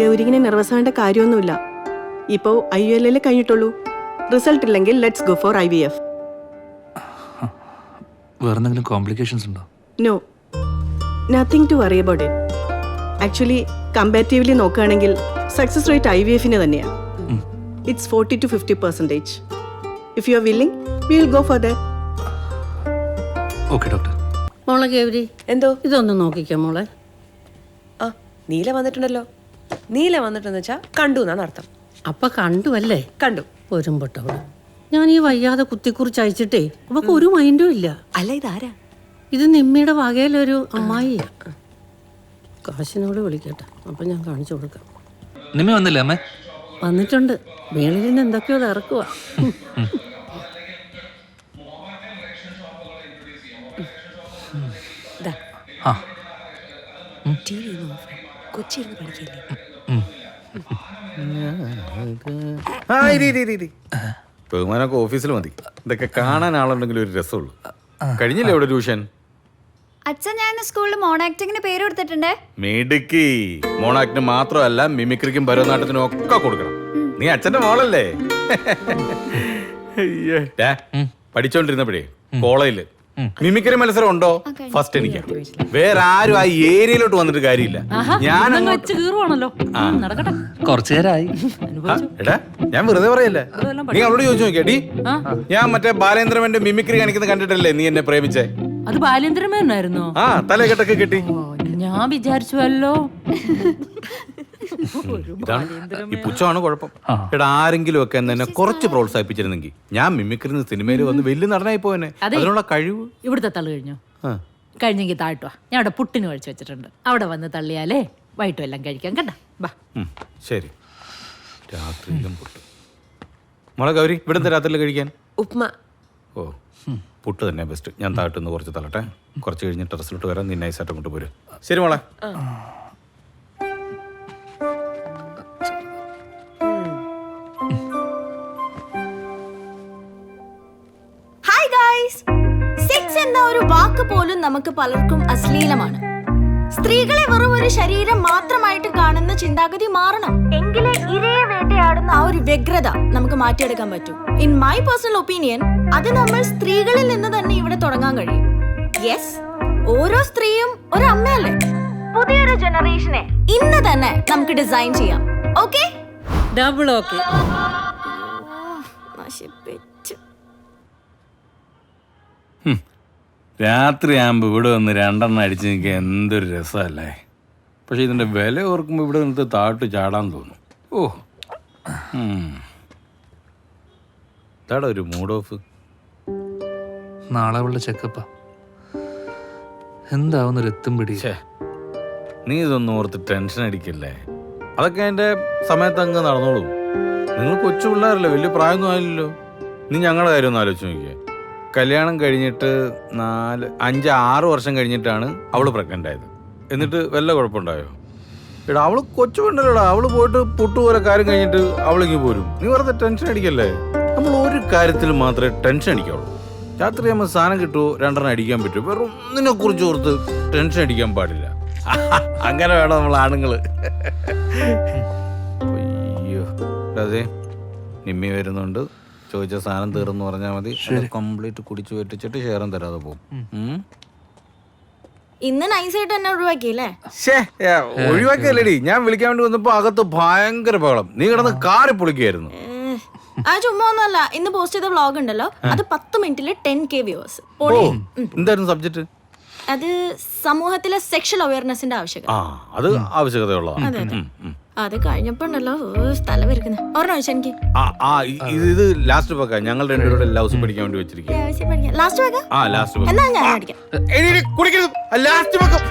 ഗൗരിങ്ങിനെ nervous ആവേണ്ട കാര്യമൊന്നുമില്ല. ഇപ്പോൾ ഐ യു എൽ എല്ലേ കഴിഞ്ഞിട്ടുള്ളൂ. റിസൾട്ട് ഇല്ലെങ്കിൽ let's go for I V F വേറെ എന്തെങ്കിലും കോംപ്ലിക്കേഷൻസ് ഉണ്ടോ? No nothing to worry about it actually comparatively നോക്കുകയാണെങ്കിൽ സക്സസ് റേറ്റ് ഐ വി എഫിന് തന്നെയാണ് it's forty to fifty percentage if you are willing we will go for the okay doctor മോളെ ഗൗരി എന്തോ? ഇതൊന്ന് നോക്കിക്കോ മോളെ. ആ നീല വന്നിട്ടുണ്ടല്ലോ. നീല വന്നിട്ടെന്ന് വെച്ചാൽ കണ്ടു എന്നാണ് അർത്ഥം. അപ്പൊ കണ്ടു അല്ലേ? കണ്ടു. ഒരുമ്പട്ടവൾ. ഞാൻ ഈ വയ്യാതെ കുത്തിക്കുറിച്ച് അയച്ചിട്ടേ അവക്ക് ഒരു മൈൻഡും ഇല്ല. അല്ല ഇതാരാ? ഇത് നിമ്മിയുടെ വകയിലൊരു അമ്മായി കാശിനോട് വിളിക്കട്ടെ. അപ്പൊ ഞാൻ കാണിച്ചു കൊടുക്കാം. നിമ്മി വന്നില്ല അമ്മേ? വന്നിട്ടുണ്ട്. മേളിൽ നിന്ന് എന്തൊക്കെയോ ഇറക്കുക കൊച്ചിയിരുന്ന് പഠിക്കല്ലേ? ബഹുമാനൊക്കെ ഓഫീസിൽ മതി. ഇതൊക്കെ കാണാൻ ആളുണ്ടെങ്കിൽ ഒരു രസമുള്ളൂ. കഴിഞ്ഞില്ലേ ഇവിടെ ട്യൂഷൻ? അച്ഛൻ ഞാൻ സ്കൂളിൽ മോൺ ആക്ടിങ്ങിന് പേര് കൊടുത്തിട്ടുണ്ട്. മിടുക്കി. മോണാക്ടിന് മാത്രമല്ല മിമിക്രിക്കും ഭരതനാട്യത്തിനും ഒക്കെ കൊടുക്കണം. നീ അച്ഛന്റെ മോളല്ലേ? പഠിച്ചോണ്ടിരുന്നപ്പോഴേ കോളേജിൽ മിമിക്രി മത്സരം ഉണ്ടോ? ഫസ്റ്റ് എനിക്ക്. വേറെ ആരും ആ ഏരിയയിലോട്ട് വന്നിട്ട് കാര്യമില്ല. ഞാൻ കുറച്ചു നേരമായി എടാ ഞാൻ വെറുതെ പറയല്ലേ? നീ അവളോട് ചോദിച്ചു നോക്കിയാ ഡി ഞാൻ മറ്റേ ബാലേന്ദ്രമന്റെ മിമിക്രി കാണിക്കുന്നത് കണ്ടിട്ടല്ലേ നീ എന്നെ പ്രേമിച്ചേ? അത് ബാലേന്ദ്രമേനായിരുന്നോ ആ തലകെട്ടൊക്കെ കിട്ടി. ഞാൻ വിചാരിച്ചുവല്ലോ. ഇതാണ്. ഈ പുച്ഛമാണ് കുഴപ്പം. എടാ ആരെങ്കിലും ഒക്കെ എന്നെ കുറച്ച് പ്രോത്സാഹിപ്പിച്ചിരുന്നെങ്കിൽ. ഞാൻ മിമിക്രി സിനിമയിൽ വന്ന് വലിയ നടനായി പോയനെ. അതിനുള്ള കഴിവ്. ഇവിടുത്തെ തള്ളു കഴിഞ്ഞു. കഴിഞ്ഞെങ്കിൽ താഴ്ത്തുവാ ഞാൻ അവിടെ പുട്ടിന് കഴിച്ചു വെച്ചിട്ടുണ്ട്. അവിടെ വന്ന് തള്ളിയാലേ വൈകിട്ടും എല്ലാം കഴിക്കാം. കേട്ടാ ബാ ശരി. രാത്രിയിലും പുട്ട്. മോളെ ഗൗരി ഇവിടുത്തെ രാത്രിയിൽ കഴിക്കാൻ? ഉപ്മ. ഓ. പുട്ട് തന്നെ ബെസ്റ്റ് ഞാൻ താഴ്ത്തുനിന്ന് കുറച്ച് തള്ളട്ടെ. കുറച്ച് കഴിഞ്ഞ് ടെറസിലോട്ട് വരാം. നീ നൈസായിട്ട് അങ്ങോട്ട് പോരും. ശരി മോളെ. പോലും നമുക്ക് പലർക്കും അശ്ലീലമാണ്. സ്ത്രീകളെ വെറും ഒരു ശരീരം മാത്രമായിട്ട് കാണുന്ന ചിന്താഗതി മാറണം. എങ്കിലേ ഇരയെ വേട്ടയാടുന്ന ആ ഒരു വ്യഗ്രത നമുക്ക് മാറ്റിയെടുക്കാൻ പറ്റൂ. ഇൻ മൈ പേഴ്സണൽ ഒപ്പീനിയൻ അത് നമ്മൾ സ്ത്രീകളിൽ നിന്ന് തന്നെ ഇവിടെ തുടങ്ങാൻ കഴിയും. യെസ് ഓരോ സ്ത്രീയും ഒരു അമ്മയല്ലേ? പുതിയൊരു ജനറേഷനെ ഇന്ന് തന്നെ നമുക്ക് ഡിസൈൻ ചെയ്യാം. ഓക്കെ ഡബിൾ ഓക്കെ നശിപ്പിച്ചു. രാത്രിയാകുമ്പോൾ ഇവിടെ വന്ന് രണ്ടെണ്ണം അടിച്ച് നിൽക്കുക എന്തൊരു രസമല്ലേ? പക്ഷെ ഇതിന്റെ വില ഓർക്കുമ്പോൾ ഇവിടെ നിന്ന് താട്ട് ചാടാൻ തോന്നും. ഓ. ഇതാടാ ഒരു മൂഡ് ഓഫ് നാളെ അവളുടെ ചെക്കപ്പ. എന്താവുന്നൊരു എത്തും പിടി. നീ ഇതൊന്നും ഓർത്ത് ടെൻഷൻ അടിക്കല്ലേ? അതൊക്കെ എന്റെ സമയത്ത് അങ്ങ് നടന്നോളൂ. നിങ്ങൾ കൊച്ചു പിള്ളേരല്ലേ വലിയ പ്രായമൊന്നും ആയില്ലല്ലോ. നീ ഞങ്ങളുടെ കാര്യം ഒന്ന് ആലോചിച്ച് നോക്കിയേ. കല്യാണം കഴിഞ്ഞിട്ട് നാല് അഞ്ച് ആറ് വർഷം കഴിഞ്ഞിട്ടാണ് അവൾ പ്രഗ്നന്റ് ആയത്. എന്നിട്ട് വല്ല കുഴപ്പമുണ്ടായോ? എടാ അവൾ കൊച്ചു പെണ്ണല്ലോടാ അവൾ പോയിട്ട് പുട്ടുപോലെ കാര്യം കഴിഞ്ഞിട്ട് അവളിങ്ങ് പോരും. നീ വെറുതെ ടെൻഷൻ അടിക്കല്ലേ? നമ്മൾ ഒരു കാര്യത്തിൽ മാത്രമേ ടെൻഷൻ അടിക്കാവുള്ളൂ. രാത്രി നമ്മൾ സാധനം കിട്ടുമോ രണ്ടെണ്ണം അടിക്കാൻ പറ്റുമോ വെറും ഒന്നിനെ കുറിച്ച് ഓർത്ത് ടെൻഷൻ അടിക്കാൻ പാടില്ല. അങ്ങനെ വേണം നമ്മൾ ആണുങ്ങൾ. അയ്യോ. അതെ നിമ്മി വരുന്നുണ്ട്. ചോദിച്ച സാധനം തീർന്നു പറഞ്ഞാൽ മതി. കംപ്ലീറ്റ് കുടിച്ചു വെട്ടിച്ചിട്ട് ഷെയറും തരാതെ പോകും? ഇന്ന് നൈസായിട്ട് തന്നെ ഒഴിവാക്കിയല്ലേ? ഒഴിവാക്കിയല്ലേ ഒഴിവാക്കിയല്ലേടി. ഞാൻ വിളിക്കാൻ വേണ്ടി വന്നപ്പോ അകത്ത് ഭയങ്കര ബഹളം. നീ കിടന്ന് കാറി പൊളിക്കായിരുന്നു. ആ ചുമ്മാ ഒന്നുമല്ല. ഇന്ന് പോസ്റ്റ് ചെയ്ത വ്ളോഗ് ഉണ്ടല്ലോ. അത് പത്ത് മിനിറ്റിൽ ടെൻ കെ വ്യൂവേഴ്സ് എന്തായിരുന്നു സബ്ജക്ട് അത് സമൂഹത്തിലെ സെക്ഷൽ അവയർനെസിന്റെ ആവശ്യകത. അത് ഉം. അത് കഴിഞ്ഞപ്പോണ്ടല്ലോ സ്ഥലം വരുന്നത് ഓർമ്മ വെച്ചാ എനിക്ക്. ഇത് ലാസ്റ്റ് വെക്കാം ഞങ്ങൾ രണ്ടുപേരുടെ ലൗസ് പഠിക്കാൻ വേണ്ടി വെച്ചിരിക്കും ലാസ്റ്റ് വെക്കാം ആ? ലാസ്റ്റ് എന്നാ ഞാൻ അടിക്കാം കുടിക്കരുത്. ലാസ്റ്റ് വെക്കാം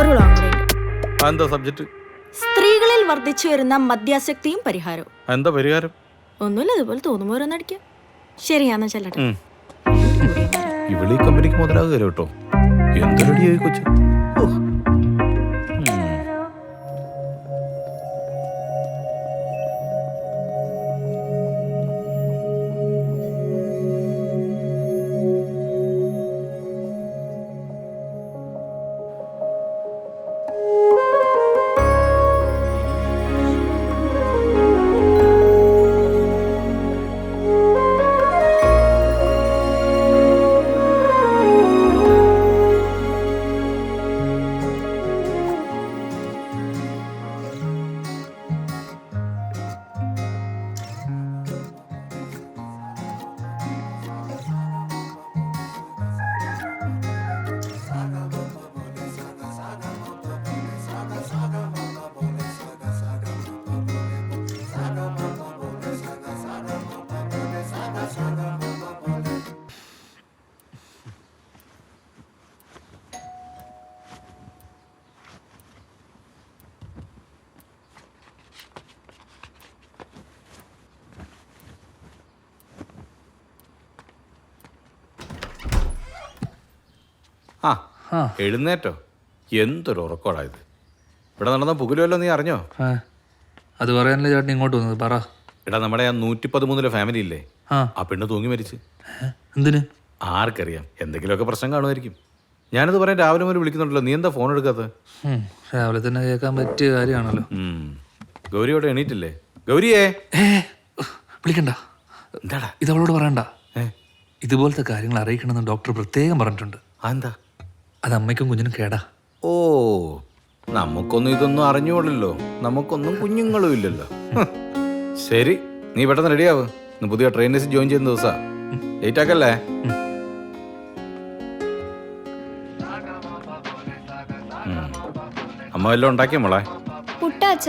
ഒരു എന്താ സബ്ജക്റ്റ് സ്ത്രീകളിൽ വർദ്ധിച്ചു വരുന്ന മദ്യാസക്തിയും പരിഹാരവും. എന്താ പരിഹാരം? ഒന്നുമില്ല ഇതുപോലെ തോന്നുമ്പോ ഓരോന്നടിക്കാം ശരിയാന്നാ ചെല്ലട്ടെ. ഇവളീ കമ്പനിക്ക് മുതലാകുകയല്ലോ കേട്ടോ എന്തൊരു കൊച്ചു. ഓ. ആ ആ. എഴുന്നേറ്റോ. എന്തൊരു ഉറക്കോടാ ഇത്. ഇവിടെ നടന്ന പുകലുമല്ലോ നീ അറിഞ്ഞോ? ആ. അത് പറയാനല്ലേ ചേട്ടൻ ഇങ്ങോട്ട് വന്നത്. പറ. എടാ നമ്മുടെ ആ നൂറ്റി പതിമൂന്നിലെ ഫാമിലി ഇല്ലേ? ആ. ആ പെണ്ണ് തൂങ്ങി മരിച്ച്. ഏ? എന്തിന്? ആർക്കറിയാം. എന്തെങ്കിലുമൊക്കെ പ്രശ്നം കാണുമായിരിക്കും. ഞാനിത് പറയാൻ രാവിലെ മുതൽ വിളിക്കുന്നുണ്ടല്ലോ. നീ എന്താ ഫോൺ എടുക്കാത്തത്? ഉം, രാവിലെ തന്നെ കേൾക്കാൻ പറ്റിയ കാര്യമാണല്ലോ. ഉം. ഗൗരിയോടെ എണീറ്റില്ലേ? ഗൗരിയെ? ഏ വിളിക്കണ്ട. എന്താടാ? ഇത് അവളോട് പറയണ്ട. ഏ? ഇതുപോലത്തെ കാര്യങ്ങൾ അറിയിക്കണമെന്ന് ഡോക്ടർ പ്രത്യേകം പറഞ്ഞിട്ടുണ്ട്. അതെന്താ? അത് അമ്മയ്ക്കും കുഞ്ഞിനും കേടാ. ഓ നമുക്കൊന്നും ഇതൊന്നും അറിഞ്ഞുകൊള്ളല്ലോ നമുക്കൊന്നും കുഞ്ഞുങ്ങളും ഇല്ലല്ലോ. ശരി നീ പെട്ടെന്ന് റെഡിയാവ്. ഇന്ന് പുതിയ ട്രെയിനേഴ്സ് ജോയിൻ ചെയ്യുന്ന ദിവസാ. ലേറ്റ് ആക്കല്ലേ? അമ്മ വല്ലതും ഉണ്ടാക്കിയ മോളെ? പുട്ടാച്ച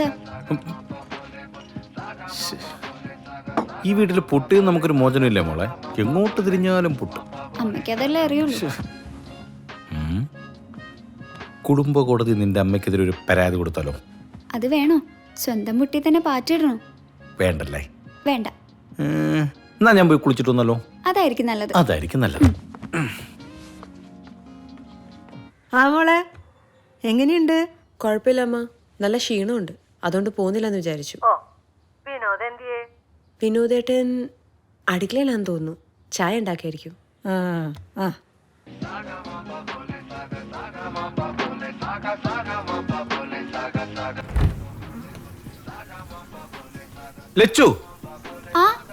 ഈ വീട്ടിൽ പുട്ടിന്ന് നമുക്കൊരു മോചനമില്ലേ മോളെ? എങ്ങോട്ട് തിരിഞ്ഞാലും പുട്ട്. അമ്മയ്ക്ക് അതല്ലേ അറിയുള്ളൂ. കുടുംബ കോടതി നിന്റെ അമ്മയ്ക്കെതിരെ ഒരു പരാതി കൊടുത്താലോ? അത് വേണോ? സ്വന്തം മുട്ടി തന്നെ പാറ്റിടണോ? വേണ്ടല്ലേ? വേണ്ട. ഉം. എന്നാ ഞാൻ പോയി കുളിച്ചിട്ട് വന്നല്ലോ. അതായിരിക്കും നല്ലത്. അതായിരിക്കും നല്ലത്. ആ മോളെ എങ്ങനെയുണ്ട്? കുഴപ്പമില്ല അമ്മ. നല്ല ക്ഷീണമുണ്ട്. അതുകൊണ്ട് പോകുന്നില്ലെന്ന് വിചാരിച്ചു. വിനോദേട്ടൻ അടുക്കളയിലാന്ന് തോന്നുന്നു. ചായ ഉണ്ടാക്കിയായിരിക്കും. ആ ആ. ലച്ചു. ആ?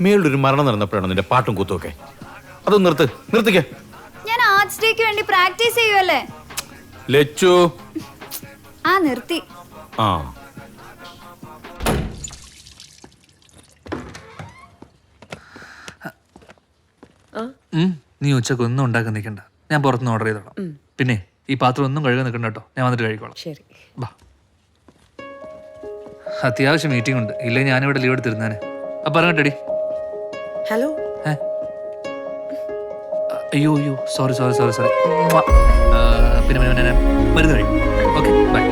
മേളിലൊരു മരണം നടന്നപ്പോഴാണ് നിന്റെ പാട്ടും കൂത്തുമൊക്കെ? അതൊന്ന് നിർത്ത് നിർത്തിക്കേ. ഞാൻ ആർട്സ് ഡേക്ക് വേണ്ടി പ്രാക്ടീസ് ചെയ്യുവല്ലേ? ലച്ചു. ആ നിർത്തി. ആ. നീ ഉച്ചയ്ക്ക് ഒന്നും ഉണ്ടാക്കി നിൽക്കണ്ട. ഞാൻ പുറത്തുനിന്ന് ഓർഡർ ചെയ്തോളാം. പിന്നെ ഈ പാത്രം ഒന്നും കഴുകാൻ നിൽക്കണ്ട കേട്ടോ. ഞാൻ വന്നിട്ട് കഴിക്കോളാം ശരി. ബാ. അത്യാവശ്യം മീറ്റിംഗ് ഉണ്ട്. ഇല്ലേ ഞാനിവിടെ ലീവ് എടുത്തിരുന്നേനെ. അപ്പൊ പറഞ്ഞിട്ടടി. ഹലോ അയ്യോ അയ്യോ. സോറി സോറി സോറി സോറി പിന്നെ പിന്നെ, പിന്നെ. മരുന്ന് കഴിയും ഓക്കെ ബൈ